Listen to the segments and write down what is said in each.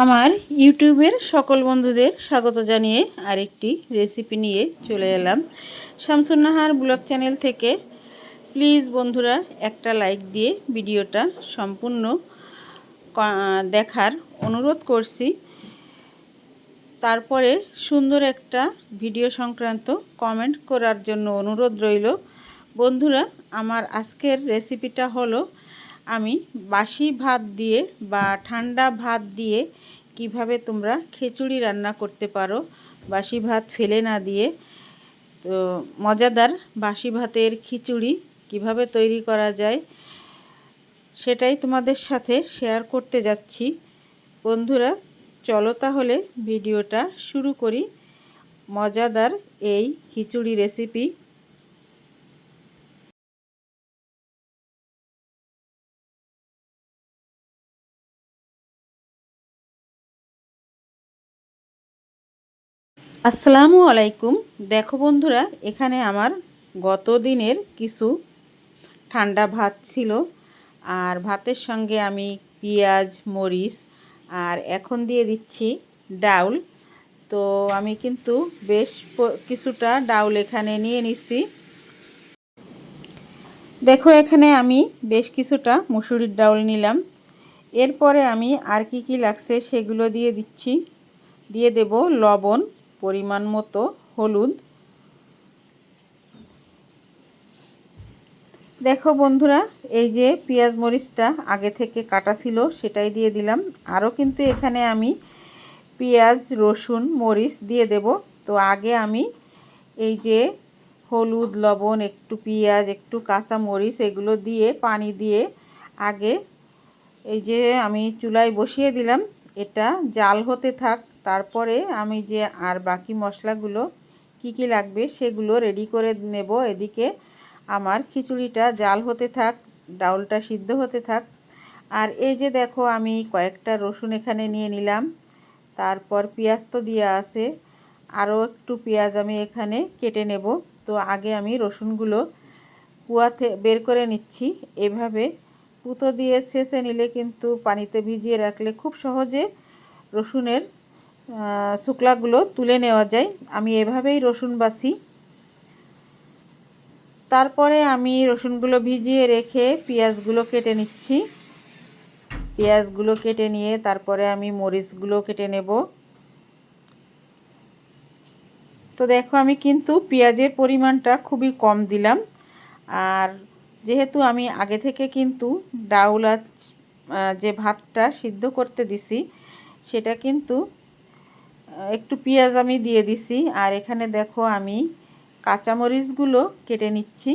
আমার ইউটিউবের সকল বন্ধুদের স্বাগত জানিয়ে আরেকটি রেসিপি নিয়ে চলে এলাম। শামসুন্নাহার ব্লগ চ্যানেল থেকে প্লিজ বন্ধুরা একটা লাইক দিয়ে ভিডিওটা সম্পূর্ণ দেখার অনুরোধ করছি। তারপরে সুন্দর একটা ভিডিও সংক্রান্ত কমেন্ট করার জন্য অনুরোধ রইল। বন্ধুরা, আমার আজকের রেসিপিটা হলো আমি বাসি ভাত দিয়ে বা ঠান্ডা ভাত দিয়ে কীভাবে তোমরা খিচুড়ি রান্না করতে পারো, বাসি ভাত ফেলে না দিয়ে, তো মজাদার বাসি ভাতের খিচুড়ি কীভাবে তৈরি করা যায় সেটাই তোমাদের সাথে শেয়ার করতে যাচ্ছি। বন্ধুরা, চলো তাহলে ভিডিওটা শুরু করি। মজাদার এই খিচুড়ি রেসিপি আসসালামু আলাইকুম। দেখো বন্ধুরা, এখানে আমার গত দিনের কিছু ঠান্ডা ভাত ছিল, আর ভাতের সঙ্গে আমি পেঁয়াজ, মরিচ, আর এখন দিয়ে দিচ্ছি ডাউল। তো আমি কিন্তু বেশ কিছুটা ডাউল এখানে নিয়ে নিচ্ছি দেখো, এখানে আমি বেশ কিছুটা মুসুরির ডাউল নিলাম। এরপরে আমি আর কি কি লাগছে সেগুলো দিয়ে দিচ্ছি। দিয়ে দেব লবণ পরিমাণ মতো হলুদ। দেখো বন্ধুরা, এই যে পেঁয়াজ মরিচটা আগে থেকে কাটা ছিল, সেটাই দিয়ে দিলাম। আরও কিন্তু এখানে আমি পেঁয়াজ, রসুন, মরিচ দিয়ে দেব। তো আগে আমি এই যে হলুদ, লবণ, একটু পেঁয়াজ, একটু কাঁচা মরিচ, এগুলো দিয়ে, পানি দিয়ে আগে এই যে আমি চুলায় বসিয়ে দিলাম। এটা জাল হতে থাক, তারপরে আমি যে আর বাকি মশলাগুলো কি কি লাগবে সেগুলো রেডি করে নেব। এদিকে আমার খিচুড়িটা জাল হতে থাক, ডাউলটা সিদ্ধ হতে থাক। আর এই যে দেখো, আমি কয়েকটা রসুন এখানে নিয়ে নিলাম। তারপর পেঁয়াজ তো দিয়ে আছে, আরও একটু পেঁয়াজ আমি এখানে কেটে নেব। তো আগে আমি রসুনগুলো কুয়াতে বের করে নিচ্ছি। এভাবে পুতো দিয়ে শেষে নিলে কিন্তু পানিতে ভিজিয়ে রাখলে খুব সহজে রসুনের শুকলাগুলো তুলে নেওয়া যায়। আমি এভাবেই রসুন বাসি তারপরে আমি রসুনগুলো ভিজিয়ে রেখে পেঁয়াজগুলো কেটে নিচ্ছি। পেঁয়াজগুলো কেটে নিয়ে তারপরে আমি মরিচগুলো কেটে নেব। তো দেখো আমি কিন্তু পেঁয়াজের পরিমাণটা খুবই কম দিলাম। আর যেহেতু আমি আগে থেকে কিন্তু ডাউল যে ভাতটা সিদ্ধ করতে দিছি, সেটা কিন্তু একটু পেঁয়াজ আমি দিয়ে দিছি। আর এখানে দেখো আমি কাঁচামরিচগুলো কেটে নিচ্ছি।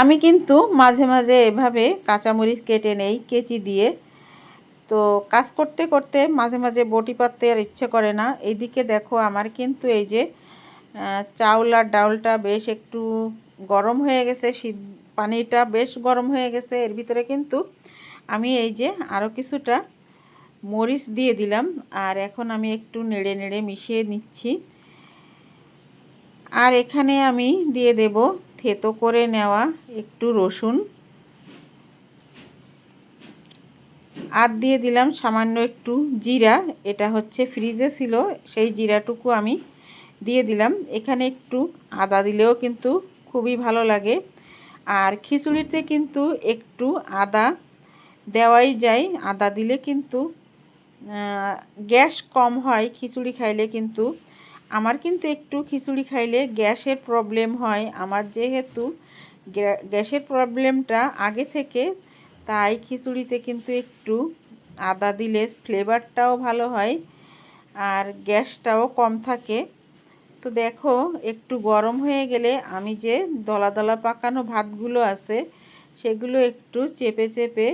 আমি কিন্তু মাঝে মাঝে এভাবে কাঁচামরিচ কেটে নেই, কেচি দিয়ে। তো কাজ করতে করতে মাঝে মাঝে বটি পাততে আর ইচ্ছে করে না। এইদিকে দেখো আমার কিন্তু এই যে চাউল আর ডাউলটা বেশ একটু গরম হয়ে গেছে, শীত পানিটা বেশ গরম হয়ে গেছে। এর ভিতরে কিন্তু আমি এই যে আরও কিছুটা মরিচ দিয়ে দিলাম আর এখন আমি একটু নেড়ে নেড়ে মিশিয়ে নিচ্ছি। আর এখানে আমি দিয়ে দেব থেতো করে নেওয়া একটু রসুন। আর দিয়ে দিলাম সামান্য একটু জিরা, এটা হচ্ছে ফ্রিজে ছিল, সেই জিরাটুকু আমি দিয়ে দিলাম। এখানে একটু আদা দিলেও কিন্তু খুবই ভালো লাগে। আর খিচুড়িতে কিন্তু একটু আদা দেওয়াই যায়। আদা দিলে কিন্তু গ্যাস কম হয়, খিচুড়ি খাইলে কিন্তু আমার কিন্তু একটু খিচুড়ি খাইলে গ্যাসের প্রবলেম হয়। আমার যেহেতু গ্যাসের প্রবলেমটা আগে থেকে, তাই খিচুড়িতে কিন্তু একটু আদা দিলে ফ্লেভারটাও ভালো হয় আর গ্যাসটাও কম থাকে। তো দেখো, একটু গরম হয়ে গেলে আমি যে দলা দলা পাকানো ভাতগুলো আছে, সেগুলো একটু চেপে চেপে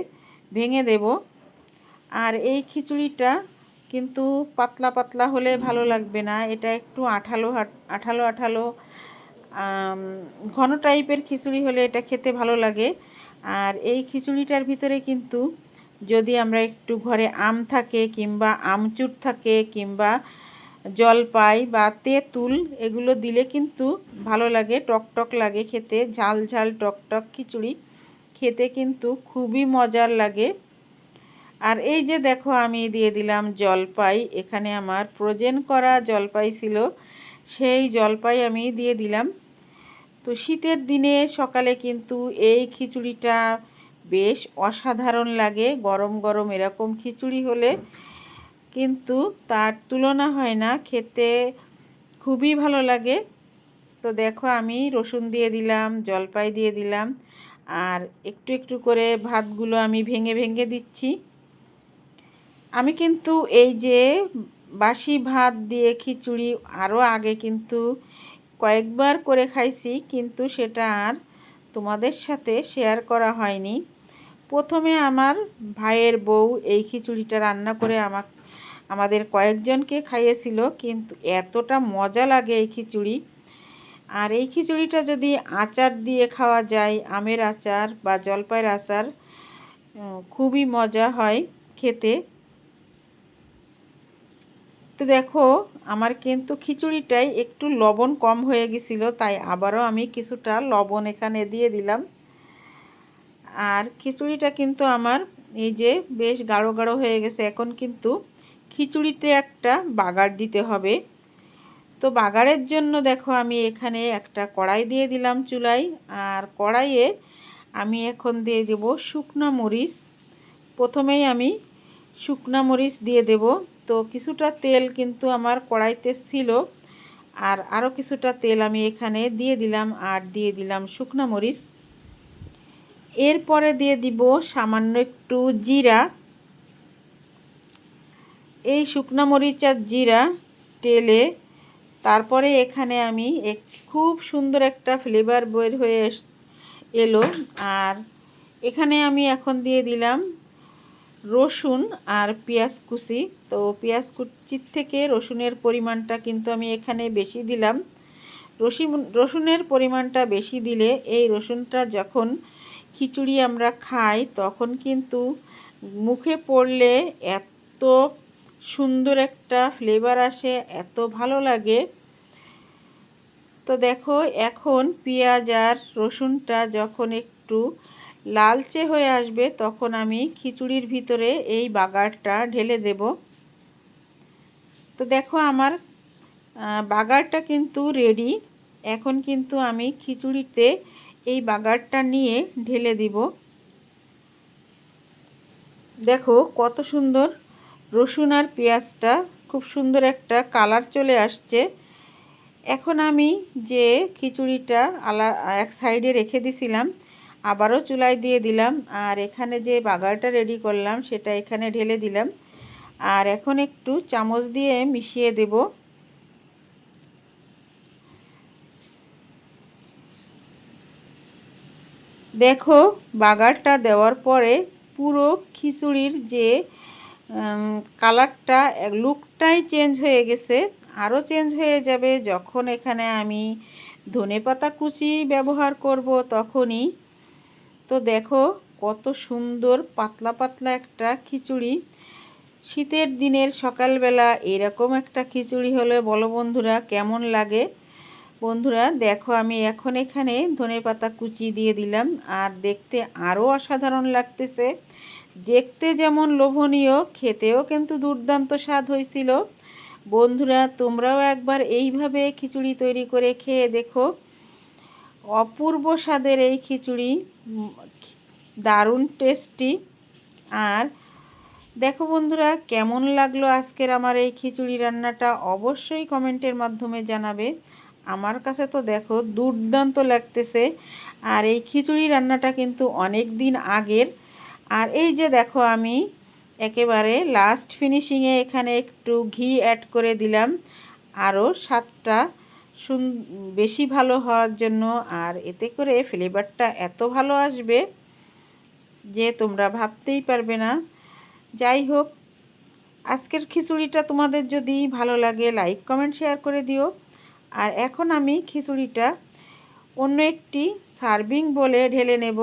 ভেঙে দেব। আর এই খিচুড়িটা কিন্তু পাতলা পাতলা হলে ভালো লাগবে না। এটা একটু আঠালো আঠালো আঠালো ঘন টাইপের খিচুড়ি হলে এটা খেতে ভালো লাগে। আর এই খিচুড়িটার ভিতরে কিন্তু যদি আমরা একটু ঘরে আম থাকে কিংবা আমচুর থাকে কিংবা জলপাই বা তেঁতুল, এগুলো দিলে কিন্তু ভালো লাগে, টক টক লাগে খেতে। ঝাল ঝাল টক টক খিচুড়ি, খেতে কিন্তু খুবই মজার লাগে। আর এই যে দেখো আমি দিয়ে দিলাম জলপাই, এখানে আমার প্রোজেন করা জলপাই ছিল, সেই জলপাই আমি দিয়ে দিলাম। তো শীতের দিনে সকালে কিন্তু এই খিচুড়িটা বেশ অসাধারণ লাগে, গরম গরম এরকম খিচুড়ি হলে। কিন্তু তার তুলনা হয় না, খেতে খুবই ভালো লাগে। তো দেখো আমি রসুন দিয়ে দিলাম, জলপাই দিয়ে দিলাম, আর একটু একটু করে ভাতগুলো আমি ভেঙে ভেঙে দিচ্ছি। আমি কিন্তু এই যে বাসি ভাত দিয়ে খিচুড়ি আরও আগে কিন্তু কয়েকবার করে খাইছি, কিন্তু সেটা আর তোমাদের সাথে শেয়ার করা হয়নি। প্রথমে আমার ভাইয়ের বউ এই খিচুড়িটা রান্না করে আমাক, আমাদের কয়েকজনকে খাইয়েছিল, কিন্তু এতটা মজা লাগে এই খিচুড়ি। আর এই খিচুড়িটা যদি আচার দিয়ে খাওয়া যায়, আমের আচার বা জলপাইয়ের আচার খুবই মজা হয় খেতে। তো দেখো, আমার কিন্তু খিচুড়িটাই একটু লবণ কম হয়ে গেছিল, তাই আবারও আমি কিছুটা লবণ এখানে দিয়ে দিলাম। আর খিচুড়িটা কিন্তু আমার এই যে বেশ গাঢ় গাঢ় হয়ে গেছে, এখন কিন্তু খিচুড়িতে একটা বাগার দিতে হবে। তো বাগারের জন্য দেখো, আমি এখানে একটা কড়াই দিয়ে দিলাম চুলাই আর কড়াইয়ে আমি এখন দিয়ে দেব শুকনো মরিচ। প্রথমেই আমি শুকনো মরিচ দিয়ে দেব। তো কিছুটা তেল কিন্তু আমার কড়াইতে ছিল। আর আরও কিছুটা তেল আমি এখানে দিয়ে দিলাম আর দিয়ে দিলাম শুকনো মরিচ। এরপরে দিয়ে দিব সামান্য একটু জিরা। এই শুকনো মরিচ আর জিরা তেলে তারপরে এখানে আমি এক খুব সুন্দর একটা ফ্লেভার বের হয়ে এলো। আর এখানে আমি এখন দিয়ে দিলাম রসুন আর পেঁয়াজ কুচি। তো পেঁয়াজ কুচির থেকে রসুনের পরিমাণটা কিন্তু আমি এখানে বেশি দিলাম। রসুন রসুনের পরিমাণটা বেশি দিলে এই রসুনটা যখন খিচুড়ি আমরা খাই, তখন কিন্তু মুখে পড়লে এত সুন্দর একটা ফ্লেভার আসে, এত ভালো লাগে। তো দেখো, এখন পেঁয়াজ আর রসুনটা যখন একটু লালচে হয়ে আসবে, তখন আমি খিচুড়ির ভিতরে এই বাগারটা ঢেলে দেব। তো দেখো আমার বাগারটা কিন্তু রেডি এখন কিন্তু আমি খিচুড়িতে এই বাগারটা নিয়ে ঢেলে দিব। দেখো কত সুন্দর রসুন আর পেঁয়াজটা, খুব সুন্দর একটা কালার চলে আসছে। এখন আমি যে খিচুড়িটা আলা, এক সাইডে রেখে দিছিলাম আবারও চুলায় দিয়ে দিলাম। আর এখানে যে বাগারটা রেডি করলাম, সেটা এখানে ঢেলে দিলাম। আর এখন একটু চামচ দিয়ে মিশিয়ে দেব। দেখো, বাগারটা দেওয়ার পরে পুরো খিচুড়ির যে কালারটা লুকটাই চেঞ্জ হয়ে গেছে। আরও চেঞ্জ হয়ে যাবে যখন এখানে আমি ধনে পাতা কুচি ব্যবহার করব তখনই। তো দেখো কত সুন্দর পাতলা পাতলা একটা খিচুড়ি। শীতের দিনের সকালবেলা এরকম একটা খিচুড়ি হলে বলো বন্ধুরা কেমন লাগে? বন্ধুরা দেখো আমি এখন এখানে ধনে পাতা কুচি দিয়ে দিলাম, আর দেখতে আরও অসাধারণ লাগতেছে। দেখতে যেমন লোভনীয়, খেতেও কিন্তু দুর্দান্ত স্বাদ হয়েছিল। বন্ধুরা তোমরাও একবার এইভাবে খিচুড়ি তৈরি করে খেয়ে দেখো। অপূর্ব স্বাদের এই খিচুড়ি দারুণ টেস্টি আর দেখো বন্ধুরা, কেমন লাগল আজকের আমার এই খিচুড়ি রান্নাটা অবশ্যই কমেন্টের মাধ্যমে জানাবে। আমার কাছে তো দেখো দুর্দান্ত লাগতেছে। আর এই খিচুড়ি রান্নাটা কিন্তু অনেক দিন আগের। আর এই যে দেখো আমি একেবারে লাস্ট ফিনিশিংয়ে এখানে একটু ঘি অ্যাড করে দিলাম। আরও সাতটা বেশি ভালো হওয়ার জন্য, আর এতে করে ফ্লেভারটা এত ভালো আসবে যে তোমরা ভাবতেই পারবে না। যাই হোক, আজকের খিচুড়িটা তোমাদের যদি ভালো লাগে লাইক কমেন্ট শেয়ার করে দিও। আর এখন আমি খিচুড়িটা অন্য একটি সার্ভিং বলে ঢেলে নেব।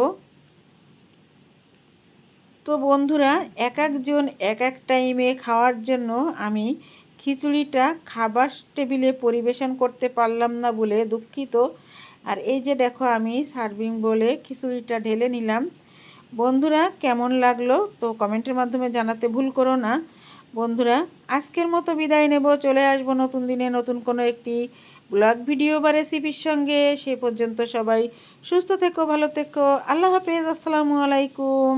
তো বন্ধুরা, এক একজন এক এক টাইমে খাওয়ার জন্য আমি খিচুড়িটা খাবার টেবিলে পরিবেশন করতে পারলাম না বলে দুঃখিত। আর এই যে দেখো আমি সার্ভিং বলে খিচুড়িটা ঢেলে নিলাম। বন্ধুরা, কেমন লাগল? তো কমেন্টের মাধ্যমে জানাতে ভুল করো না। বন্ধুরা, আজকের মতো বিদায় নেব। চলে আসব নতুন দিনে নতুন কোনো একটি ব্লগ, ভিডিও বা রেসিপির সঙ্গে। সে পর্যন্ত সবাই সুস্থ থেকো, ভালো থেকো। আল্লাহ হাফেজ। আসসালামু আলাইকুম।